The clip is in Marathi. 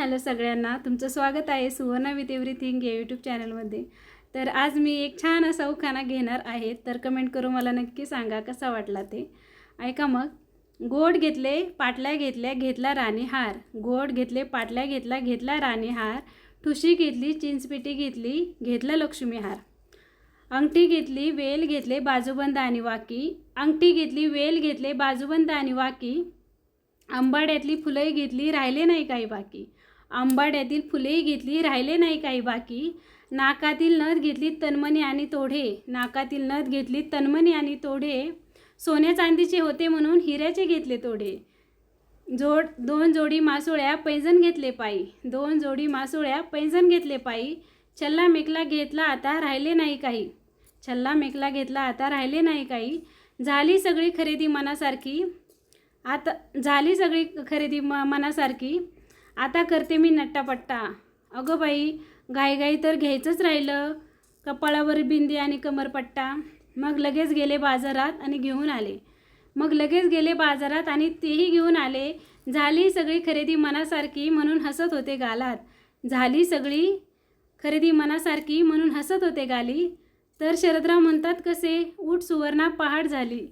हॅलो सगळ्यांना. तुमचं स्वागत आहे सुवर्णा विथ एव्हरीथिंग या यूट्यूब चॅनलमध्ये तर आज मी एक छान असा उखाणा घेणार आहे. तर कमेंट करून मला नक्की सांगा कसा वाटला ते. ऐका मग. गोड घेतले पाटल्या घेतल्या घेतला राणी हार. गोड घेतले पाटल्या घेतला घेतला राणी हार. ठुशी घेतली चिंचपेटी घेतली घेतला लक्ष्मी हार. अंगठी घेतली वेल घेतले बाजूबंद आणि वाकी. अंगठी घेतली वेल घेतले बाजूबंद आणि वाकी. आंबाड्यातली फुलंही घेतली राहिले नाही काही बाकी. आंबाड्यातील फुलेही घेतली राहिले नाही काही बाकी. नाकातील नथ घेतली तन्मणी आणि तोढे. नाकातील नथ घेतली तन्मणी आणि तोढे. सोन्या चांदीचे होते म्हणून हिऱ्याचे घेतले तोढे. जोड दोन जोडी मासोळ्या पैंजण घेतले पायी. दोन जोडी मासोळ्या पैंजण घेतले पायी. छल्ला मेकला घेतला आता राहिले नाही काही. छल्ला मेकला घेतला आता राहिले नाही काही. झाली सगळी खरेदी मनासारखी. आता झाली सगळी खरेदी म मनासारखी. आता करते मी नट्टापट्टा. अगं बाई घाईघाई तर घ्यायचंच राहिलं. कपाळावर बिंदी आणि कमरपट्टा. मग लगेच गेले बाजारात आणि घेऊन आले. मग लगेच गेले बाजारात आणि तेही घेऊन आले. झाली सगळी खरेदी मनासारखी म्हणून हसत होते गालात. झाली सगळी खरेदी मनासारखी म्हणून हसत होते गाली. तर शरदराव म्हणतात कसे? ऊट सुवर्णा पहाड झाली.